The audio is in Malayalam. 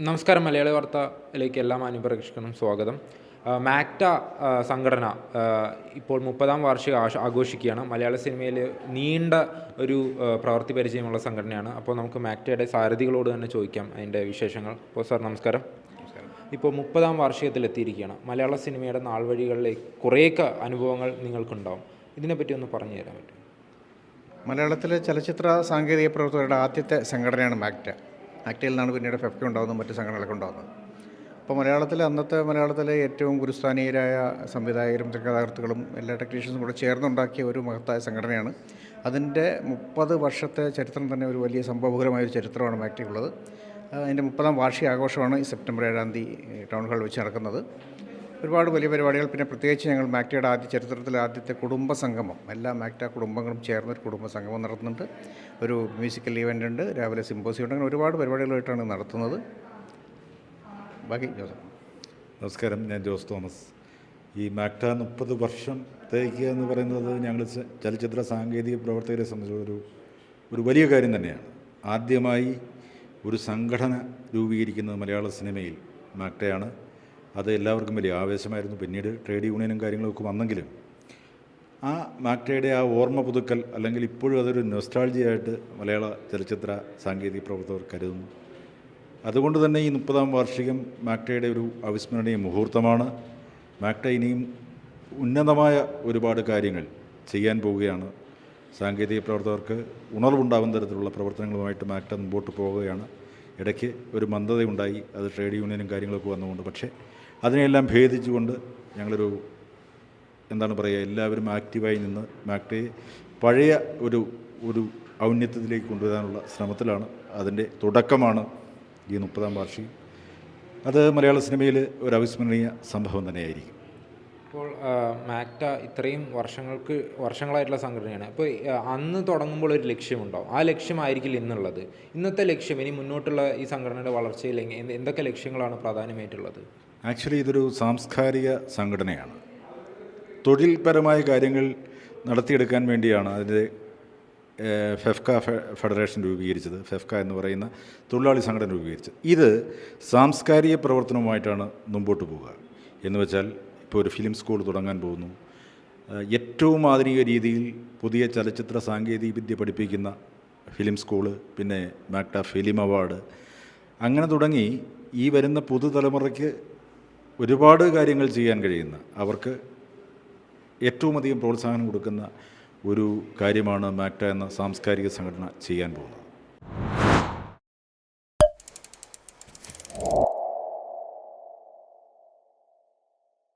നമസ്കാരം മലയാളി വാർത്തയിലേക്ക് എല്ലാ മാന്യപ്രേക്ഷകർക്കും സ്വാഗതം. മാക്ട സംഘടന ഇപ്പോൾ മുപ്പതാം വാർഷിക ആശ- ആഘോഷിക്കുകയാണ്. മലയാള സിനിമയിൽ നീണ്ട ഒരു പ്രവൃത്തി പരിചയമുള്ള സംഘടനയാണ്. അപ്പോൾ നമുക്ക് മാക്ടയുടെ സാരഥികളോട് തന്നെ ചോദിക്കാം അതിന്റെ വിശേഷങ്ങൾ. അപ്പോൾ സാർ നമസ്കാരം. ഇപ്പോൾ മുപ്പതാം വാർഷികത്തിൽ എത്തിയിരിക്കുകയാണ്. മലയാള സിനിമയുടെ നാൾ വഴികളിലെ കുറേയൊക്കെ അനുഭവങ്ങൾ നിങ്ങൾക്കുണ്ടാവും. ഇതിനെപ്പറ്റി ഒന്ന് പറഞ്ഞു തരാൻ പറ്റും മലയാളത്തിലെ ചലച്ചിത്ര സാങ്കേതിക പ്രവർത്തകരുടെ ആദ്യത്തെ സംഘടനയാണ് മാക്ട. മാക്ടയിൽ നിന്നാണ് പിന്നീട് ഫെഫ്ക ഉണ്ടാകുന്നത് മറ്റ് സംഘടനകളൊക്കെ ഉണ്ടാകുന്നത് അപ്പോൾ മലയാളത്തിലെ അന്നത്തെ മലയാളത്തിലെ ഏറ്റവും ഗുരുസ്ഥാനീയരായ സംവിധായകരും തിരക്കഥാകൃത്തുക്കളും എല്ലാ ടെക്നീഷ്യൻസും കൂടെ ചേർന്നുണ്ടാക്കിയ ഒരു മഹത്തായ സംഘടനയാണ്. അതിന്റെ മുപ്പത് വർഷത്തെ ചരിത്രം തന്നെ ഒരു വലിയ സംഭവകരമായ ഒരു ചരിത്രമാണ് മാക്ടയ്ക്കുള്ളത് അതിന്റെ മുപ്പതാം വാർഷിക ആഘോഷമാണ് ഈ സെപ്റ്റംബർ ഏഴാം തീയതി ടൗൺ ഹാളിൽ വെച്ച് നടക്കുന്നത്. ഒരുപാട് വലിയ പരിപാടികൾ. പിന്നെ പ്രത്യേകിച്ച് ഞങ്ങൾ മാക്ടയുടെ ആദ്യ ചരിത്രത്തിൽ ആദ്യത്തെ കുടുംബ സംഗമം എല്ലാ മാക്ട കുടുംബങ്ങളും ചേർന്ന് ഒരു കുടുംബ സംഗമം നടത്തുന്നുണ്ട്. ഒരു മ്യൂസിക്കൽ ഈവന്റ് ഉണ്ട്. രാവിലെ സിമ്പോസിയം ഉണ്ട്. അങ്ങനെ ഒരുപാട് പരിപാടികളായിട്ടാണ് നടത്തുന്നത്. ബാക്കി ജോസ്. നമസ്കാരം. ഞാൻ ജോസ് തോമസ്. ഈ മാക്ട മുപ്പത് വർഷം തേക്കുക എന്ന് പറയുന്നത് ഞങ്ങൾ ചലച്ചിത്ര സാങ്കേതിക പ്രവർത്തകരെ സംബന്ധിച്ചൊരു ഒരു വലിയ കാര്യം തന്നെയാണ്. ആദ്യമായി ഒരു സംഘടന രൂപീകരിക്കുന്നത് മലയാള സിനിമയിൽ മാക്ടയാണ്. അത് എല്ലാവർക്കും വലിയ ആവേശമായിരുന്നു. പിന്നീട് ട്രേഡ് യൂണിയനും കാര്യങ്ങളൊക്കെ വന്നെങ്കിലും ആ മാക്ടയുടെ ആ ഓർമ്മ പുതുക്കൽ അല്ലെങ്കിൽ ഇപ്പോഴും അതൊരു നൊസ്റ്റാൾജിയായിട്ട് മലയാള ചലച്ചിത്ര സാങ്കേതിക പ്രവർത്തകർ കരുതുന്നു. അതുകൊണ്ട് തന്നെ ഈ മുപ്പതാം വാർഷികം മാക്ടയുടെ ഒരു അവിസ്മരണീയ മുഹൂർത്തമാണ്. മാക്ട ഇനിയും ഉന്നതമായ ഒരുപാട് കാര്യങ്ങൾ ചെയ്യാൻ പോവുകയാണ്. സാങ്കേതിക പ്രവർത്തകർക്ക് ഉണർവുണ്ടാകുന്ന തരത്തിലുള്ള പ്രവർത്തനങ്ങളുമായിട്ട് മാക്ട മുമ്പോട്ട് പോവുകയാണ്. ഇടയ്ക്ക് ഒരു മന്ദതയുണ്ടായി. അത് ട്രേഡ് യൂണിയനും കാര്യങ്ങളൊക്കെ വന്നുകൊണ്ട്. പക്ഷേ അതിനെല്ലാം ഭേദിച്ചുകൊണ്ട് ഞങ്ങളൊരു എന്താണ് പറയുക എല്ലാവരും ആക്റ്റീവായി നിന്ന് മാക്ടയെ പഴയ ഒരു ഒരു ഔന്നത്യത്തിലേക്ക് കൊണ്ടുവരാനുള്ള ശ്രമത്തിലാണ്. അതിന്റെ തുടക്കമാണ് ഈ മുപ്പതാം വാർഷികം. അത് മലയാള സിനിമയിൽ ഒരു അവിസ്മരണീയ സംഭവം തന്നെയായിരിക്കും. ഇപ്പോൾ മാക്ട ഇത്രയും വർഷങ്ങൾക്ക് വർഷങ്ങളായിട്ടുള്ള സംഘടനയാണ്. അപ്പോൾ അന്ന് തുടങ്ങുമ്പോൾ ഒരു ലക്ഷ്യമുണ്ടാവും ആ ലക്ഷ്യമായിരിക്കില്ല ഇന്നുള്ളത്. ഇന്നത്തെ ലക്ഷ്യം ഇനി മുന്നോട്ടുള്ള ഈ സംഘടനയുടെ വളർച്ചയിൽ എന്തൊക്കെ ലക്ഷ്യങ്ങളാണ് പ്രധാനമായിട്ടുള്ളത് ആക്ച്വലി ഇതൊരു സാംസ്കാരിക സംഘടനയാണ്. തൊഴിൽപരമായ കാര്യങ്ങൾ നടത്തിയെടുക്കാൻ വേണ്ടിയാണ് അതിന്റെ ഫെഫ്ക ഫെഡറേഷൻ രൂപീകരിച്ചത്. ഫെഫ്ക എന്ന് പറയുന്ന തൊഴിലാളി സംഘടന രൂപീകരിച്ചത്. ഇത് സാംസ്കാരിക പ്രവർത്തനവുമായിട്ടാണ് മുമ്പോട്ട് പോവുക. എന്ന് വെച്ചാൽ ഇപ്പോൾ ഒരു ഫിലിം സ്കൂൾ തുടങ്ങാൻ പോകുന്നു. ഏറ്റവും ആധുനിക രീതിയിൽ പുതിയ ചലച്ചിത്ര സാങ്കേതിക വിദ്യ പഠിപ്പിക്കുന്ന ഫിലിം സ്കൂൾ പിന്നെ മാക്ട ഫിലിം അവാർഡ്. അങ്ങനെ തുടങ്ങി ഈ വരുന്ന പുതുതലമുറയ്ക്ക് ഒരുപാട് കാര്യങ്ങൾ ചെയ്യാൻ കഴിയുന്ന അവർക്ക് ഏറ്റവും അധികം പ്രോത്സാഹനം കൊടുക്കുന്ന ഒരു കാര്യമാണ് മാക്ട എന്ന സാംസ്കാരിക സംഘടന ചെയ്യാൻ പോകുന്നത്.